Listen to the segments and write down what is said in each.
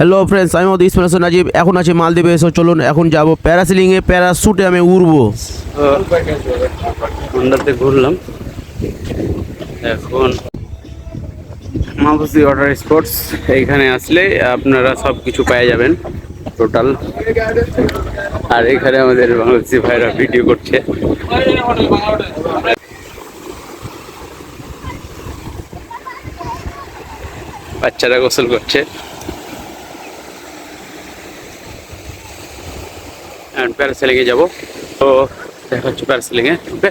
Hello friends আমি মতো ইসমাইল নাজিব এখন আছি মালদ্বীপে এসে চলুন এখন যাব প্যারাসিলিংয়ে প্যারাশুটে আমি উড়বো। মন্দারতে ঘুরলাম। এখন মাহফুজি ওয়াটার স্পোর্টস এইখানে আসলে আপনারা সব কিছু পেয়ে যাবেন টোটাল আর এখানে আমাদের বাংলাদেশি ভাইরা ভিডিও করছে। বাচ্চারা গোসল করছে। প্যারাসেলিংয়ে যাব। তো দেখা হচ্ছে প্যারাসেলিংয়ে। ওকে?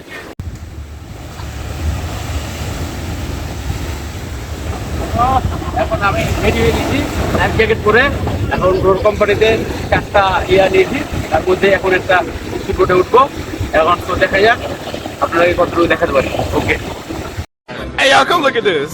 এখন আমি রেডি হয়ে গেছি লাইফ জ্যাকেট পরে এখন কোম্পানিতে চারটা ইয়া নিয়েছি। তার মধ্যে এখন একটা উঠবো। এখন তো দেখা যাক। আপনারা কতটুকু দেখাতে পারি। ওকে? Hey y'all, come look at this.